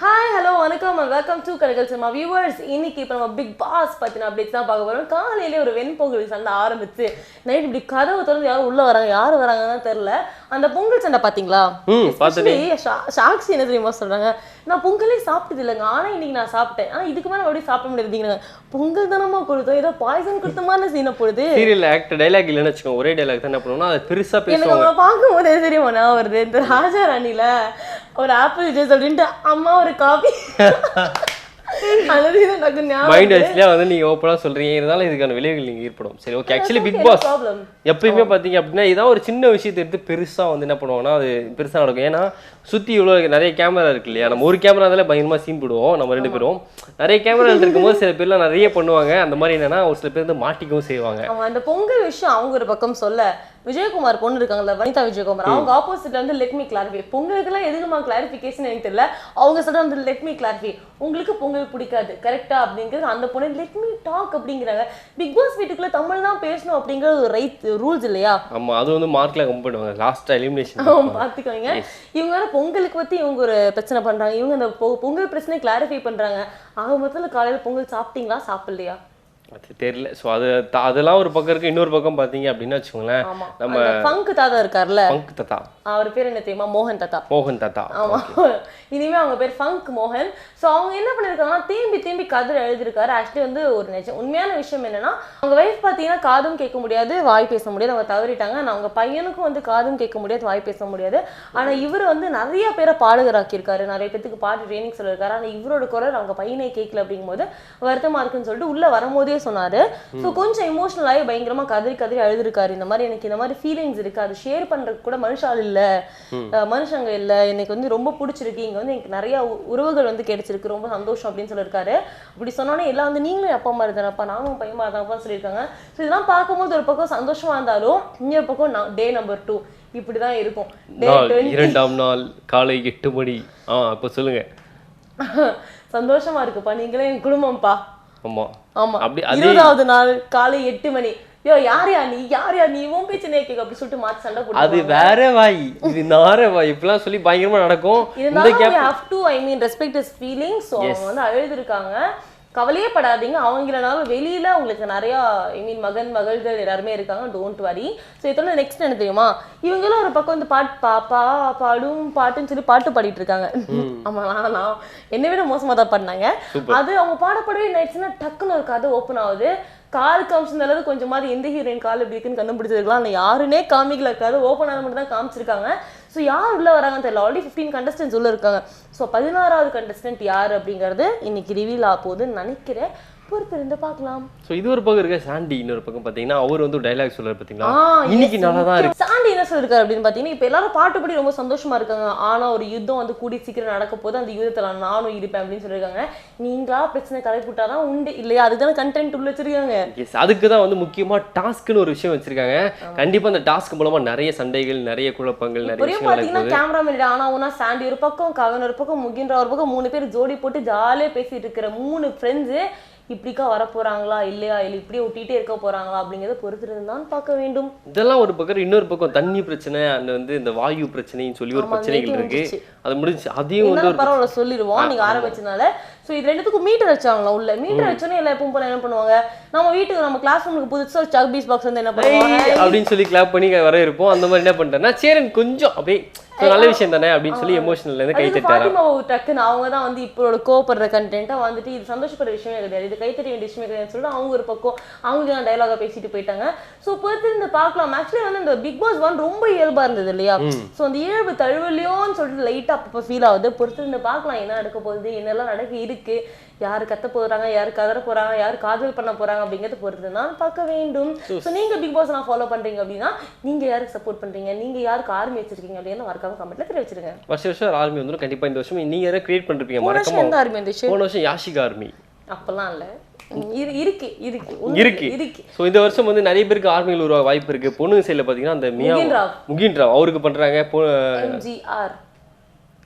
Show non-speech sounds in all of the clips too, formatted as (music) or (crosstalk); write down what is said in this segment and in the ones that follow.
hi hello வணக்கம் welcome to Kanagal cinema viewers இன்னைக்கு இப்போ நம்ம பிக் பாஸ் பற்றின அப்டேட்ஸ் தான் பார்க்க போகிறோம் காலையிலே ஒரு வெண்பொங்கல் சண்டை ஆரம்பிச்சு நைட் இப்படி கதவு திறந்து யாரும் உள்ளே வராங்க யார் வராங்கன்னு தெரில அந்த பொங்கல் சண்டை பார்த்தீங்களா? சாக்ஷி என்ன தெரியுமா சொல்றாங்க? நான் பொங்கலே சாப்பிட்டது இல்லைங்க. ஆனால் இன்னைக்கு நான் சாப்பிட்டேன். ஆனால் இதுக்கு மேலே மறுபடியும் சாப்பிட முடியாதுங்கிறாங்க பொங்கல் தானமா கொடுத்தோம். ஏதோ பாய்சன் கொடுத்த மாதிரி சீனை போடுது. சீரியல் ஆக்டர் டைலாக் இல்லைன்னு வச்சுக்கோங்க. ஒரே டைலாக் தான் பண்ணுவோம்னா அது பெருசா எனக்கு பேசுவாங்க. அவங்கள பார்க்கும்போது தெரியுமா நான் வருது? இந்த ராஜா ராணில ஒரு ஆப்பிள் ஜூஸ் அப்படின்ட்டு அம்மா ஒரு காபி மைண்ட் வயசுலயே வந்து நீங்க ஓப்பனா சொல்றீங்க. இருந்தாலும் இதுக்கான விளைவுகள் நீங்க ஏற்படும். சரி ஓகே ஆக்சுவலி பிக் பாஸ்? எப்பயுமே பாத்தீங்க அப்படின்னா ஏதாவது ஒரு சின்ன விஷயத்தை எடுத்து பெருசா வந்து என்ன பண்ணுவாங்கன்னா அது பெருசா நடக்கும். ஏன்னா சுத்தி இவ்வளவு நிறைய கேமரா இருக்கு இல்லையா? நம்ம ஒரு கேமரா இருந்தாலே பயங்கரமா சீன் போடுவோம் நம்ம ரெண்டு பேரும். நிறைய கேமரா இருக்கும்போது சில பேர்லாம் நிறைய பண்ணுவாங்க. அந்த மாதிரி என்னன்னா ஒரு சில பேர் வந்து மாட்டிக்கவும் செய்வாங்க. அந்த பொங்கல் விஷயம் அவங்க ஒரு பக்கம் சொல்ல விஜயகுமார் பொண்ணு இருக்காங்கல்ல வனிதா விஜயகுமார் அவங்க ஆப்போசிட்ல வந்து லெட் மீ கிளாரிஃபை பொங்கலுக்குலாம் எதுக்குமா கிளாரிஃபிகேஷன் எனக்கு தெரியல. அவங்க சொல்ற அந்த லெட் மீ கிளாரிஃபை உங்களுக்கு பொங்கல் பிடிக்காது கரெக்டா அப்படிங்கிறது அந்த பொண்ணு லெட் மீ டாக் அப்படிங்கிறாங்க. பிக் பாஸ் வீட்டுக்குள்ள தமிழ் தான் பேசணும் அப்படிங்கிறது ஒரு ரைட் ரூல்ஸ் இல்லையா? ஆமா அது வந்து மார்க்ல கம்பெனி பண்ணுவாங்க. லாஸ்டா எலிமினேஷன் பார்த்துக்கோங்க இவங்க பொங்கலுக்கு பற்றி இவங்க ஒரு பிரச்சனை பண்ணுறாங்க இவங்க அந்த பொ- பொங்கல் பிரச்சனை கிளாரிஃபை பண்ணுறாங்க ஆக மொத்தத்தில் காலையில் பொங்கல் சாப்பிட்டீங்களா? சாப்பிட்லையா? அது தெரியல. ஸோ அது அதெல்லாம் ஒரு பக்கம் இருக்கு. இன்னொரு பக்கம் பாத்தீங்க அப்படின்னு வச்சுக்கோங்களேன் நம்ம ஃபங்க் தாத்தா இருக்கார்ல. பங்க் தத்தா. அவர் பேர் என்ன தெரியுமா? மோகன் தாத்தா. மோகன் தாத்தா. ஆமா. இனிமே அவங்க பேர் ஃபங்க் மோகன். ஸோ அவங்க என்ன பண்ணிருக்காங்கன்னா திரும்பி திரும்பி கதிர் எழுதியிருக்காரு. ஆக்சுவலி வந்து ஒரு நிஜம் உண்மையான விஷயம் என்னன்னா அவங்க வைஃப் பார்த்தீங்கன்னா காதும் கேட்க முடியாது வாய் பேச முடியாது. அவங்க தவறிட்டாங்க. ஆனா அவங்க பையனுக்கும் வந்து காதும் கேட்க முடியாது வாய் பேச முடியாது. ஆனா இவர் வந்து நிறைய பேரை பாடகராக்கியிருக்காரு. நிறைய பேத்துக்கு பாட்டு ட்ரைனிங் சொல்லியிருக்காரு. ஆனா இவரோட குரல் அவங்க பையனை கேட்கல அப்படிங்கும்போது வருத்தமா இருக்குன்னு சொல்லிட்டு உள்ள வரும்போதே சொன்னாரு. ஸோ கொஞ்சம் எமோஷனல் ஆகி பயங்கரமா கதறி கதறி அழுதுருக்காரு. இந்த மாதிரி எனக்கு இந்த மாதிரி ஃபீலிங்ஸ் இருக்கு. அது ஷேர் பண்றதுக்கு கூட மனுஷால் இல்ல. மனுஷங்க இல்ல. எனக்கு வந்து ரொம்ப பிடிச்சிருக்கு. இங்க வந்து எனக்கு நிறைய உறவுகள் வந்து கிடைச்சிருக்கு. ரொம்ப சந்தோஷம் அப்படின்னு சொல்லியிருக்காரு. அப்படி சொன்னோன்னே எல்லாம் வந்து நீங்களும் அப்பா அம்மா இருந்தாப்பா நானும் பையன் தான்ப்பா சொல்லியிருக்காங்க. ஸோ இதெல்லாம் பார்க்கும்போது ஒரு பக்கம் சந்தோஷமா இருந்தாலும் இன்னொரு பக்கம் டே நம்பர் டூ இப்படிதான் இருக்கும். இரண்டாம் நாள் காலை எட்டு மணி. ஆ இப்போ சொல்லுங்க. (laughs) சந்தோஷமா இருக்குப்பா. நீங்களே என் குடும்பம்ப்பா. ஆமா. ஆமா. அப்படி அதே இருபதாவது நாள் காலை எட்டு மணி. யோ யார் யா நீ? யார் யா நீ? உன் பேச்சு நேக்கு அப்படி சொல்லிட்டு மாத்தி சண்டை அது போட்டு வேற வாய். இது நார வாய். இப்படிலாம் சொல்லி பயங்கரமா நடக்கும். இந்த gap to I mean respect his feelings. So அவங்க வந்து அழுதுருக்காங்க. கவலையே படாதீங்க அவங்களனாலும் வெளியில உங்களுக்கு நிறைய ஐ மீன் மகன் மகள்கள் எல்லாருமே இருக்காங்க. டோன்ட் வரி ஸோ இதோட நெக்ஸ்ட் என்ன தெரியுமா? இவங்களும் ஒரு பக்கம் வந்து பாட்டு பாப்பா பாடும் பாட்டுன்னு சொல்லி பாட்டு பாடிட்டு இருக்காங்க. ஆமா நான்? நான் என்னை விட மோசமா தான் பாடினாங்க. அது அவங்க பாடப்படவே நைட்ஸ்னா டக்குன்னு ஒரு கதை ஓப்பன் ஆகுது. கால் காமிச்சிருந்த அளவு கொஞ்சமாவது எந்த ஹீரோயின் கால் எப்படி இருக்குன்னு கண்டுபிடிச்சிருக்கலாம். ஆனால் யாருனே காமிக்கல. கதை ஓப்பன் ஆன மட்டும் தான் காமிச்சிருக்காங்க. ஸோ யார் உள்ள வராங்கன்னு தெரியல. ஆல்ரெடி ஃபிஃப்டீன் கண்டஸ்டன்ஸ் உள்ள இருக்காங்க. ஸோ பதினாறாவது கண்டஸ்டன்ட் யார் அப்படிங்கிறது இன்னைக்கு ரிவீல் ஆக போகுதுன்னு நினைக்கிறேன். பொறுத்திருந்து பார்க்கலாம். ஸோ இது ஒரு பக்கம் இருக்க சாண்டி இன்னொரு பக்கம் பார்த்தீங்கன்னா அவர் வந்து டைலாக் சொல்றாரு பார்த்தீங்களா? இன்னைக்கு நல்லா தான் இருக்கு. சாண்டி என்ன சொல்லிருக்காரு அப்படின்னு பார்த்தீங்கன்னா இப்போ எல்லாரும் பாட்டுப்படி ரொம்ப சந்தோஷமா இருக்காங்க. ஆனா ஒரு யுத்தம் வந்து கூடி சீக்கிரம் நடக்க போது அந்த யுத்தத்துல நானும் இருப்பேன் அப்படின்னு சொல்லியிருக்காங்க நீங்களா பிரச்சனை தலைப்புட்டாதான் உண்டு. இல்லையா? அதுதானே கண்டென்ட் உள்ள வச்சிருக்காங்க. எஸ் அதுக்கு தான் வந்து முக்கியமா டாஸ்க்னு ஒரு விஷயம் வச்சிருக்காங்க. கண்டிப்பா அந்த டாஸ்க் மூலமா நிறைய சண்டைகள் நிறைய குழப்பங்கள் நிறைய பாத்தீங்கன்னா நடக்குது கேமராமேன் ஆனா ஒன்னா சாண்டி ஒரு பக்கம் கவன் ஒரு பக்கம் முகின்ற ஒரு பக்கம் மூணு பேர் ஜோடி போட்டு ஜாலியா பேசிட்டு இருக்கிற மூணு ஃப்ரெண்ட்ஸ் இப்படிக்கா வர போறாங்களா இல்லையா? இல்ல இப்படியே ஒட்டிட்டே இருக்க போறாங்களா அப்படிங்கறத பொறுத்திருந்து தான் பார்க்க வேண்டும். இதெல்லாம் ஒரு பக்கம் இன்னொரு பக்கம் தண்ணி பிரச்சனை அந்த வந்து இந்த வாயு பிரச்சனைன்னு சொல்லி ஒரு பிரச்சனைகள் இருக்கு. அது முடிஞ்சு அதையும் வந்து பரவாயில்ல சொல்லிடுவோம். நீங்க ஆரம்பிச்சதுனால சோ இது ரெண்டுத்துக்கும் மீட்டர் வச்சாங்களா உள்ள? மீட்டர் வச்சோன்னே எல்லாம் எப்பவும் போல என்ன பண்ணுவாங்க? நம்ம வீட்டுக்கு நம்ம கிளாஸ் ரூமுக்கு புதுசா ஒரு சக் பீஸ் பாக்ஸ் வந்து என்ன பண்ணுவாங்க? அப்படின்னு சொல்லி கிளாப் பண்ணி வர இருப்போம். அந்த மாதிரி என்ன பண்ணிட்டேன்னா சேரன் கொஞ்சம் அப்படியே "இது நல்ல விஷயம் தானே அப்படின்னு சொல்லி எமோஷனல்ல இருந்து கை டக்குன்னு அவங்க தான் வந்து இப்போட கோவப்படுற கண்டென்ட்டா வந்துட்டு இது சந்தோஷப்படுற விஷயமே கிடையாது. இது கைத்தட்ட வேண்டிய விஷயமே கிடையாதுன்னு சொல்லிட்டு அவங்க ஒரு பக்கம் அவங்க டைலாக பேசிட்டு போயிட்டாங்க. ஸோ பொறுத்திருந்து பார்க்கலாம். ஆக்சுவலி வந்து இந்த பிக் பாஸ் ஒன் ரொம்ப இயல்பா இருந்தது இல்லையா? ஸோ அந்த இயல்பு தழுவலையோன்னு சொல்லிட்டு லைட்டா அப்பப்போ ஃபீல் ஆகுது. பொறுத்திருந்து பார்க்கலாம் என்ன நடக்க போகுது என்னெல்லாம் நடக்க இருக்கு யாரு கத்த போறாங்க யாரு கதற போறாங்க யாரு காதல் பண்ண போறாங்க அப்படிங்கறது பொறுத்து தான் பார்க்க வேண்டும். ஸோ நீங்க பிக் பாஸ் நான் ஃபாலோ பண்றீங்க அப்படின்னா நீங்க யாருக்கு சப்போர்ட் பண்றீங்க? நீங்க யாருக்கு ஆர்மி வச்சிருக்கீங்க அப்படின்னு மறக்காம கமெண்ட்ல தெரிவிச்சிருங்க. வருஷம் வருஷம் ஆர்மி வந்துடும் கண்டிப்பா இந்த வருஷம் நீங்க யாரும் கிரியேட் பண்ணிருப்பீங்க மறக்காம எந்த ஆர்மி இருந்துச்சு போன வருஷம் யாஷிகா ஆர்மி அப்பெல்லாம் இல்ல. இருக்கு இருக்கு. இருக்கு. இருக்கு. ஸோ இந்த வருஷம் வந்து நிறைய பேருக்கு ஆர்மியில் உருவாக வாய்ப்பு இருக்கு. பொண்ணுங்க சைடில் பார்த்தீங்கன்னா அந்த மியா முகின் ராவ். அவருக்கு பண்றாங்க. எம்ஜிஆர்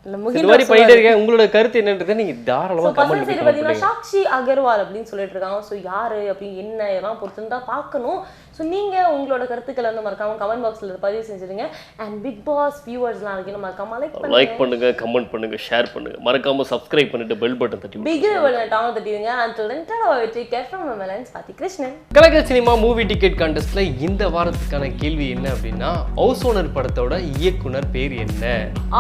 இந்த முகின் மாதிரி ராவ் பண்ணிட்டே இருக்கேன். உங்களோட கருத்து என்னன்றதை நீங்க தாராளமா கமெண்ட் பண்ணி சாக்ஷி அகர்வால் அப்படின்னு சொல்லிட்டு இருக்காங்க. யாரு அப்படி என்ன இதெல்லாம் பொறுத்து தான் பார்க்கணும். ஸோ நீங்கள் உங்களோட கருத்துக்களை வந்து மறக்காம கமெண்ட் பாக்ஸில் பதிவு செஞ்சுருங்க அண்ட் பிக் பாஸ் வியூவர்ஸ்லாம் இருக்கீங்க மறக்காம லைக் லைக் பண்ணுங்க கமெண்ட் பண்ணுங்க ஷேர் பண்ணுங்க. மறக்காம சப்ஸ்கிரைப் பண்ணிட்டு பெல் பட்டன் தட்டி. பிகில் வெள்ள டாங்க தட்டிடுங்க. And then tata take care from melons பாத்தி கிருஷ்ணன் கலக்கல் சினிமா மூவி டிக்கெட் கான்டெஸ்ட்ல இந்த வாரத்துக்கான கேள்வி என்ன அப்படின்னா ஹவுஸ் ஓனர் படத்தோட இயக்குனர் பேர் என்ன?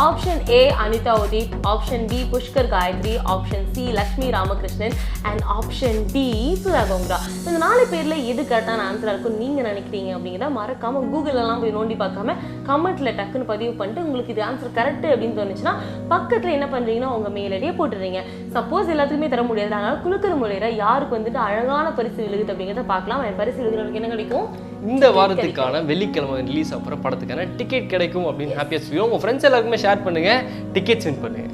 Option A Anitha Udeep option B Pushkar Gayathri option C Lakshmi Ramakrishnan and option D Sudha Kongara இந்த நாலு பேர்ல எது கரெக்டான ஆன்சரா இருக்கும் நீங்க நினைக்கிறீங்க அப்படிங்கிறத மறக்காம கூகுள் எல்லாம் போய் நோண்டி பார்க்காம கமெண்ட்ல டக்குன்னு பதிவு பண்ணிட்டு உங்களுக்கு இது ஆன்சர் கரெக்ட் அப்படின்னு தோணுச்சுன்னா பக்கத்துல என்ன பண்றீங்கன்னா உங்க மெயில் ஐடியை போட்டுறீங்க சப்போஸ் எல்லாத்துக்குமே தர முடியாது. அதனால குழுக்கிற முறையில யாருக்கு வந்துட்டு அழகான பரிசு விழுகுது அப்படிங்கிறத பார்க்கலாம். அந்த பரிசு விழுகிறவங்களுக்கு என்ன கிடைக்கும்? இந்த வாரத்துக்கான வெள்ளிக்கிழமை ரிலீஸ் ஆகிற படத்துக்கான டிக்கெட் கிடைக்கும் அப்படின்னு ஹாப்பியாக சொல்லுவோம் உங்கள் ஃப்ரெண்ட்ஸ் எல்லாருக்குமே ஷேர் பண்ணுங்க. டிக்கெட்ஸ் வின் பண்ணுங்க.